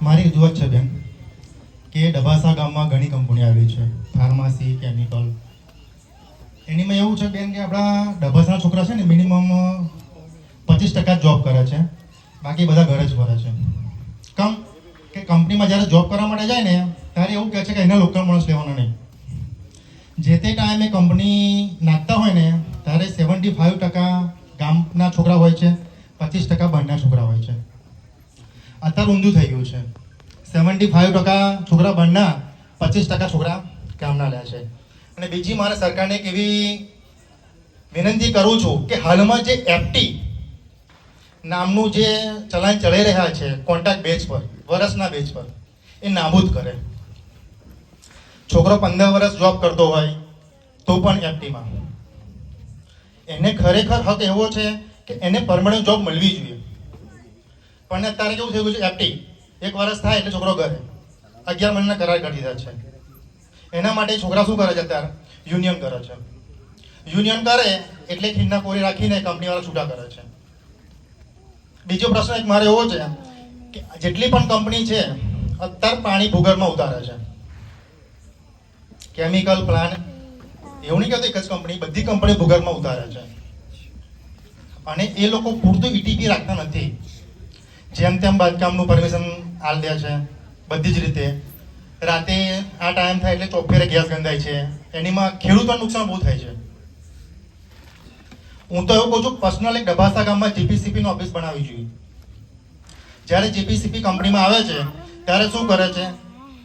મારી રજૂઆત છે બેન, કે ડબાસા ગામમાં ઘણી કંપની આવેલી છે, ફાર્મસી, કેમિકલ. એનીમાં એવું છે બેન કે આપણા ડબાસાના છોકરા છે ને મિનિમમ પચીસ ટકા જોબ કરે છે, બાકી બધા ઘરે જ ફરે છે. કમ કે કંપનીમાં જ્યારે જોબ કરવા માટે જાય ને, ત્યારે એવું કહે છે કે એના લોકલ માણસ લેવાનો નહીં. જે તે ટાઈમે કંપની નાખતા હોય ને, ત્યારે સેવન્ટી ફાઇવ ટકા ગામના છોકરા હોય છે, પચીસ ટકા બહારના છોકરા હોય છે. અત્યારે ઊંધું થઈ ગયું છે. સેવન્ટી ફાઇવ ટકા છોકરા બનના, પચીસ ટકા છોકરા ગામના લે છે. અને બીજી મારે સરકારને એક એવી વિનંતી કરું છું કે હાલમાં જે એફટી નામનું જે ચલણ ચલાવી રહ્યા છે કોન્ટ્રાક્ટ બેચ પર વર્ષના બેચ પર, એ નાબૂદ કરે. છોકરો પંદર વર્ષ જોબ કરતો હોય, તો પણ એફટીમાં એને ખરેખર હક એવો છે કે એને પરમનન્ટ જોબ મળવી જોઈએ. પણ અત્યારે કેવું થઈ ગયું છે એફટી એક વર્ષ થાય એટલે છોકરો ઘરે. અગિયાર મહિનાના કરાર કરી દીધા છે. એના માટે છોકરા શું કરે છે અત્યારે? યુનિયન કરે છે. યુનિયન કરે એટલે ખીણના કોરી રાખીને કંપનીવાળા છૂટા કરે છે. બીજો પ્રશ્ન એક મારે એવો છે કે જેટલી પણ કંપની છે, અત્યારે પાણી ભૂગર્ભમાં ઉતારે છે. કેમિકલ પ્લાન્ટ, એવું નહીં કહેતો એક જ કંપની, બધી કંપની ભૂગર્ભમાં ઉતારે છે. અને એ લોકો પૂરતું ઈટીપી રાખતા નથી. જેમ તેમ બાંધકામનું પરમિશન આલ દે છે, બધી જ રીતે. રાતે આ ટાઈમ થાય એટલે ચોફેરે ગેસ ગંધાય છે. એનીમાં ખેડૂતોને નુકસાન બહુ થાય છે. હું તો એવું કહું છું પર્સનલ એક ડબાસા ગામમાં જીપીસીપીનો ઓફિસ બનાવવી જોઈએ. જ્યારે જીપીસીપી કંપનીમાં આવે છે, ત્યારે શું કરે છે?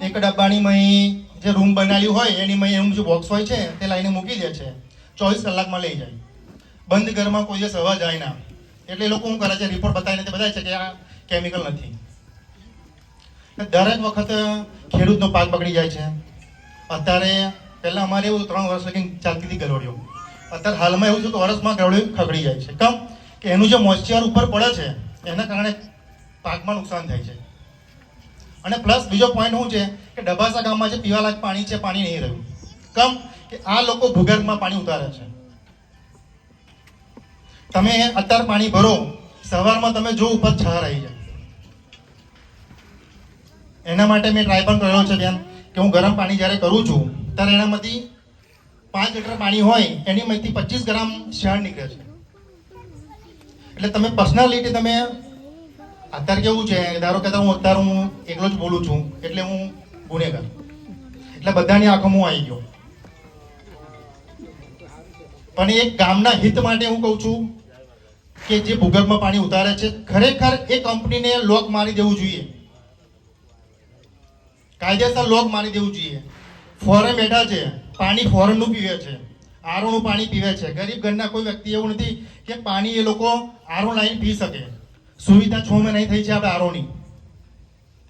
એક ડબ્બાની મહી જે રૂમ બનાવી હોય, એની મહી એનું જે બોક્સ હોય છે, તે લાઈને મૂકી દે છે. ચોવીસ કલાકમાં લઈ જાય. બંધ ઘરમાં કોઈ દિવસ હવા જાય ના એટલે લોકો શું કરે છે રિપોર્ટ બતાવીને તે બતાવે છે કે આ કેમિકલ નથી. દરેક વખત ખેડૂતનો પાક બગડી જાય છે. અત્યારે પહેલાં અમારે એવું ત્રણ વર્ષ લગી ચાલતી હતી ગરોળીઓ. અત્યારે હાલમાં એવું છે કે વર્ષમાં ગરોળીઓ ખગડી જાય છે. કેમ? કે એનું જે મોઇસ્ચર ઉપર પડે છે, એના કારણે પાકમાં નુકસાન થાય છે. અને પ્લસ બીજો પોઈન્ટ શું છે કે ડબાસા ગામમાં જે પીવાલાયક પાણી છે, પાણી નહીં રહ્યું. કેમ? કે આ લોકો ભૂગર્ભમાં પાણી ઉતારે છે. તમે અત્યારે પાણી ભરો સવારમાં તમે જો ઉપર છાર આવી જાય. એના માટે મેં ટ્રાય પણ કર્યો છે બેન, કે હું ગરમ પાણી જ્યારે કરું છું, ત્યારે એનામાંથી પાંચ લીટર પાણી હોય એનીમાંથી પચીસ ગ્રામ શેર નીકળે છે. એટલે તમે પર્સનાલિટી તમે, અત્યારે કેવું છે, ધારો કે હું અત્યારે હું એકલો જ બોલું છું, એટલે હું ગુનેગાર. એટલે બધાની આંખોમાં આવી ગયો. પણ એક ગામના હિત માટે હું કહું છું કે જે ભૂગર્ભમાં પાણી ઉતારે છે, ખરેખર એ કંપનીને લોક મારી દેવું જોઈએ. કાયદેસર લોક મારી દેવું જોઈએ. ફોરેન બેઠા છે, પાણી ફોરેનનું પીવે છે આરોનું પાણી પીવે છે. ગરીબ ઘરના કોઈ વ્યક્તિ એવું નથી કે પાણી એ લોકો આરો લાઈન પી શકે. સુવિધા છ મહિના થઈ છે આપણે આરોની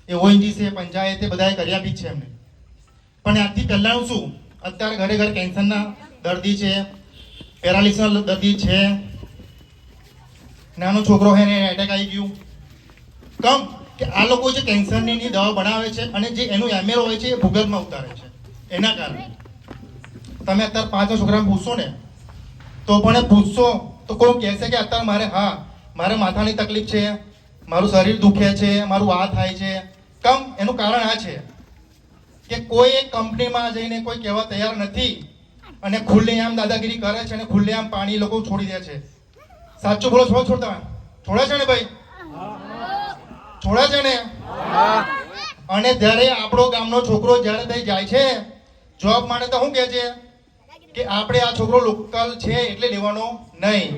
એ ઓએનજીસી પંચાયતે બધાએ કરી આપી છે એમને. પણ આજથી પહેલાંનું શું? અત્યારે ઘરે ઘરે કેન્સરના દર્દી છે પેરાલિસના દર્દી છે નાનો છોકરો છે ને એટેક આવી ગયું. કમ કે આ લોકો જે કેન્સરની ની દવા બનાવે છે અને જે એનું એમએલ હોય છે એ ભૂગર્ભમાં ઉતારે છે. એના કારણે. તમે અત્યારે પાંચ છોકરાને પૂછશો ને, તો પણ પૂછશો તો કોઈ કહેશે કે અત્યારે મારે, હા, મારે માથાની તકલીફ છે, મારું શરીર દુખે છે, મારું આ થાય છે. કમ એનું કારણ આ છે કે કોઈ એક કંપનીમાં જઈને કોઈ કહેવા તૈયાર નથી અને ખુલ્લેઆમ દાદાગીરી કરે છે અને ખુલ્લેઆમ પાણી લોકો છોડી દે છે. સાચું બોલો છો છોડતા છોડે છે ને ભાઈ? છોડે છે ને અને જ્યારે આપણો ગામનો છોકરો જ્યારે ત્યાં જાય છે જોબ માટે તો શું કહે છે? કે આપણે આ છોકરો લોકલ છે એટલે લેવાનો નહીં.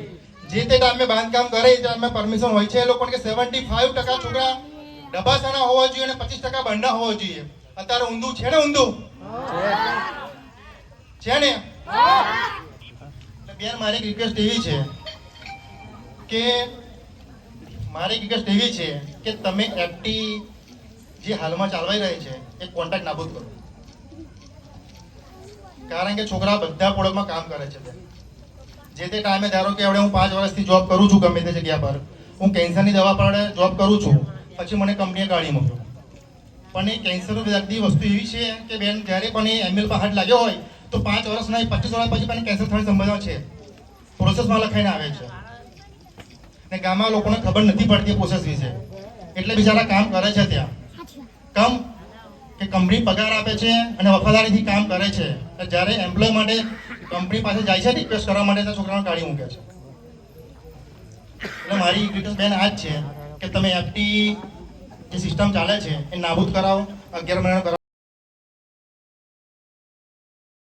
જે તે ટાઈમે બાંધકામ કરે એ ટાઈમે પરમિશન હોય છે એ લોકો કે સેવન્ટી ફાઈવ ટકા છોકરા ડબાસાના હોવા જોઈએ અને પચીસ ટકા બંડા હોવા જોઈએ. અત્યારે ઊંધું છે ને ઊંધું? છે ને? બેન મારી રિક્વેસ્ટ એવી છે. કે મારી રિક્વેસ્ટ એવી છે કે તમે એફટી જે હાલમાં ચાલવાઈ રહી છે, એ કોન્ટ્રાક્ટ નાબૂદ કરો. કારણ કે છોકરા બધા પ્રોડક્ટમાં કામ કરે છે જે તે ટાઈમે ધારો કે હવે હું પાંચ વર્ષથી જોબ કરું છું ગમે તે જગ્યા પર, હું કેન્સરની દવા પર જોબ કરું છું, પછી મને કંપનીએ કાઢી મૂક્યો પણ એ કેન્સર દર્દી વસ્તુ એવી છે કે બેન, જ્યારે પણ એ એમએલ પર હાથ લાગ્યો હોય, તો પાંચ વર્ષ નહીં, પચીસ વર્ષ પછી પણ કેન્સર થવાની સંભાવના છે. પ્રોસેસમાં લખાઈને આવે છે. ને ગામમાં લોકોને ખબર નથી પડતી પ્રોસેસ વિશે. એટલે બિચારા કામ કરે છે ત્યાં. કમ કે કંપની પગાર આપે છે અને વફાદારીથી કામ કરે છે. જ્યારે એમ્પ્લોય માટે કંપની પાસે જાય છે રિક્વેસ્ટ કરવા માટે તો છોકરાઓને કાઢી મૂકે છે. એટલે મારી રિક્વેસ્ટ બેન આ જ છે કે તમે એફટી જે સિસ્ટમ ચાલે છે, એ નાબૂદ કરાવો, અગિયાર મહિના